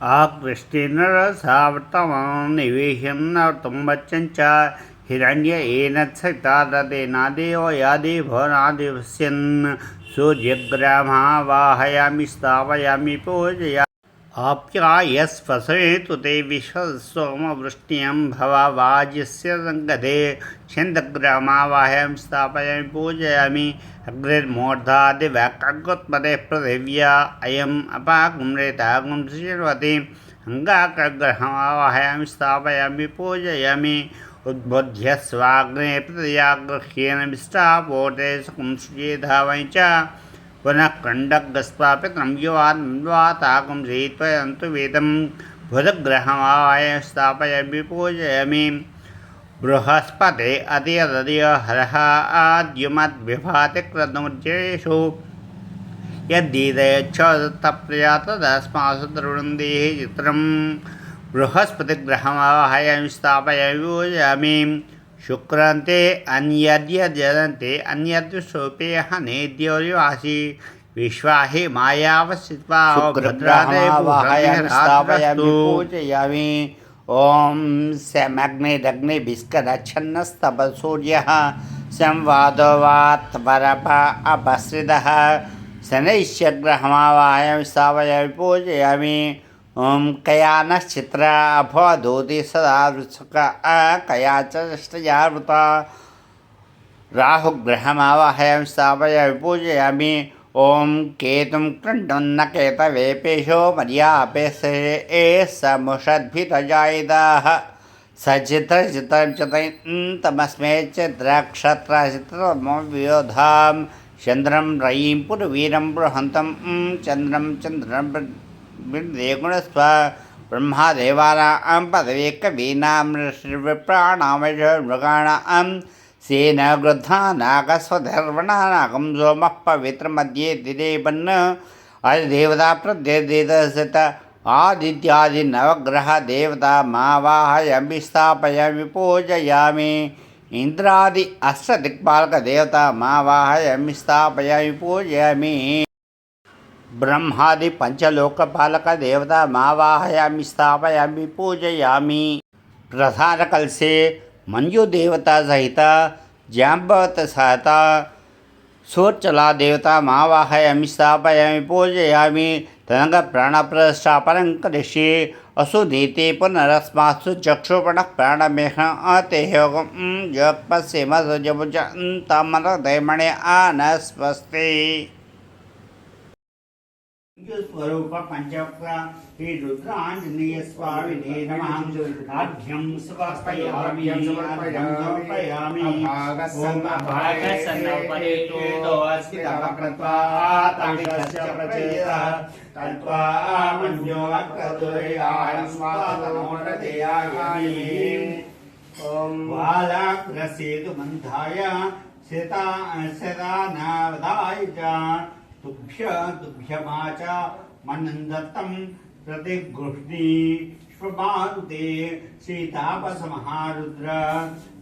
आकृष्टेन रसावर्तमानं निवेशनं वच्चं च यादे ददेनादेव यादेभनादेवस्यन् सूर्यग्रामा वाहयामि स्थापयामि पूजया आप्यायस्वसेतु ते विश्वसोमवृष्ट्यं भवावाज्यस्य सङ्गते छन्दग्रामावाहयं स्थापयामि पूजयामि। अग्निर्मूर्धादिव्याकागोत्पदे पृथिव्या अयम् अपाकुम्रेताकुं सृजवति अङ्गाकग्रहमावाहयामि स्थापयामि, पूजयामि। उद्बुद्ध्य स्वाग्ने प्रतियाग्रह्येन विष्टापोटे सुकुंसुजेधा वै च। पुनः कण्डग्स्वापितं युवान्वाताकं जयित्वयन्तु वेदं बुधग्रहमावाय स्थापयामि, पूजयामि। बृहस्पते अतियदय हरः आद्युमद्विभाति क्रतुर्जेषु यद्दीदयच्छ तप्रिया तदस्मासु तरुणन्देः चित्रं बृहस्पतिग्रहमावाहयामि स्थापयामि, पूजयामि। शुक्रान्ते अन्यद्यजन्ते अन्यद्विशोपे हनेद्योरिवासि विश्वाहि मायावसित्वा शुक्रग्रहमावाहयामि स्थापयामि पूजयामि। ॐ समग्निरग्निभिस्करच्छन्नस्तव सूर्यः संवादवात्परप अपसृतः शनैश्चग्रहमावाहयामि स्थापयामि पूजयामि। ॐ कयानश्चित्र अभवदूति सदा वृत्सुक अकया च षष्टया वृता। राहुग्रहमावाहयामि स्थापयामि, पूजयामि। ॐ केतुं कृण्डुन्नकेतवेपेशो मर्यापेशे ए समुषद्भिरजायिदाः सचित्रचित्रं चितमस्मै चित्रक्षत्रचित्रमव्योधां चन्द्रं रयीं पुरवीरं बृहन्तं, चन्द्रं चन्द्रं నిర్గుణస్వ బ్రహ్మదేవానాం పదవీ కవీనాం ఋషిప్రాణామయ మృగాణాం సేన గృద్ధానాగస్వధర్వణానాగం సోమః పవిత్రమధ్యే దిరేపన్ అధిదేవతా ప్రదేశత ఆదిత్యాది నవగ్రహ దేవత మావాహయమి స్థాపయమి పూజయామి ఇంద్రాది అష్టదిక్పాలక దేవత మావాహయమి స్థాపయమి పూజయామి ब्रह्मादि पंचलोकपालक देवता मावाहयामि, स्थापयामि, पूजयामि। प्रधानकलशे मंजुदेवता सहित जाम्बवत सहता सोच्चला देवता मावाहयामि, स्थापयामि, पूजयामि। तदङ्ग प्राणप्रस्थापनं करिष्ये असुधीते पुनरस्मासु चक्षुपणः प्राणमेह ते योगं जपस्यम सुजभुज तमरदैमणे आनस्वस्ति। स्वरूप श्री रुद्रांजनेय स्वामिने नमः। आभ्यं समर्पयामि आभ्यं समर्पयामि। ओम अभागसन्नपरितो अस्ति तव कृत्वा तामिकस्य प्रचेतः तत्त्वा मन्यो अक्रतुर्याय स्वातनोरदेयामि ॐ बालाग्रसेतु मन्थाय शता शतानावधाय च। तुभ्य तुभ्यमाच मनन्दत्तं प्रतिगृह्णी स्वमारुते सीतापसमहारुद्र।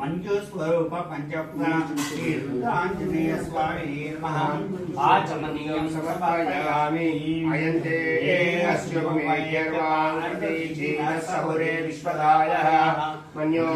मञ्जुस्वरूप पञ्चप्र श्रीरुद्राञ्जनेय स्वामी नमः आचमनीयं समर्पयामि अयन्ते विश्वदायः मन्यो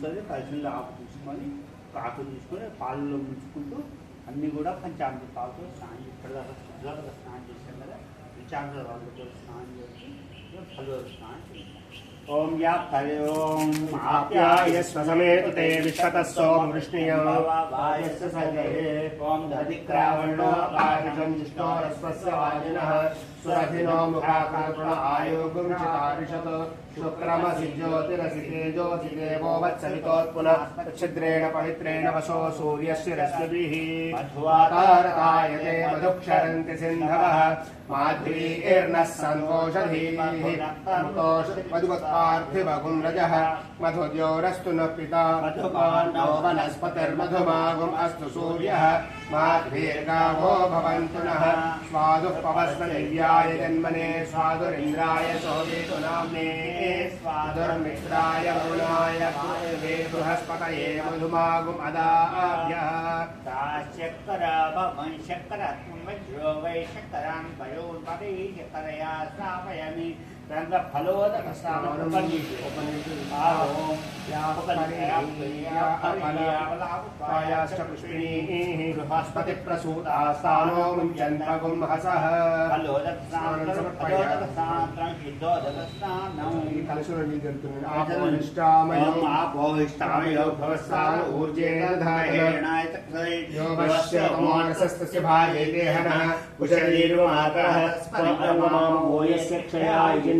ఉంటుంది కలిసిలో ఆకు తీసుకొని ఆకు తీసుకొని పాలలో ముంచుకుంటూ అన్నీ కూడా పంచామృత పాలతో స్నానం ఇప్పటిదాకా శుద్ధాలుగా స్నానం చేశాం కదా పంచామృత పాలతో స్నానం చేసి పలువురు స్నానం చేస్తాం ओम या हरि आप्याय स्वसमेत ते सोम वायस्य सजये ओम रस्वस्य वाजिनः सुरभिनो मुखाकर्पण चितारिषत देवो वत्सवितोत्पुनः छिद्रेण पवित्रेण वशो सूर्यस्य रश्मिभिः। मध्वातारतायते मधुक्षरन्ति सिन्धवः। माध्वीर्नः सन्तोषधीः मधुवत्ता रजः मधुद्योरस्तु न पिता। मधुपाण्डो वनस्पतिर्मधुमागुम् अस्तु सूर्यः। माध्वीर्गावो भवन्तु नः। स्वादुः पवस्वनिव्या सूर्याय जन्मने स्वादुरिन्द्राय सोमेतु नाम्ने स्वादुर्मित्राय वरुणाय वे बृहस्पतये मधुमागुम् अदाभ्यः। शक्कर भवन् वज्रो वै शक्करान् पयोपदे शक्करया स्थापयामि। దాంట్లో ఫలవద బృహస్పతి ప్రసూతాస్థానో ముంజన్మగుంహస ఊర్జేణ భాయేహన కుశలీర్మాతరః స్పరిమామోయస్య క్షయాయుజిన్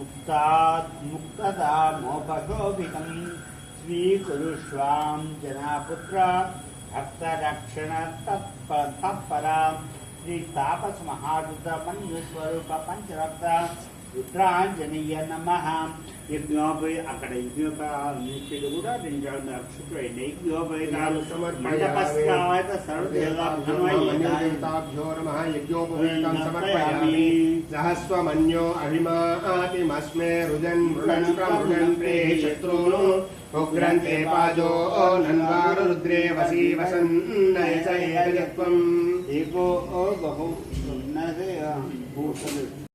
मुक्तात् मुक्तदामोपशोभितं स्वीकुरुष्वां जनापुत्र भक्तरक्षणतत्परां श्रीतापसमहारुतमन्युस्वरूपपञ्चरक्ता రుద్రాంజనేయ నమ యజ్ఞోపై అక్కడ యజ్ఞోపనిచ్చేది కూడా రెండు రెండు అక్షులు అయినాయి యజ్ఞోపేతాలు మండపస్వాయత సర్వదేవతాభ్యో నమ యజ్ఞోపవేతం సమర్పయామి సహస్వమన్యో అభిమాతిమస్మే రుజన్ మృగన్ ప్రమృగన్ ప్రే శత్రూను ఉగ్రంతే పాజో నన్వారుద్రే వసి వసన్నయస ఏకజత్వం ఏకో బహు ఉన్నదే భూషణ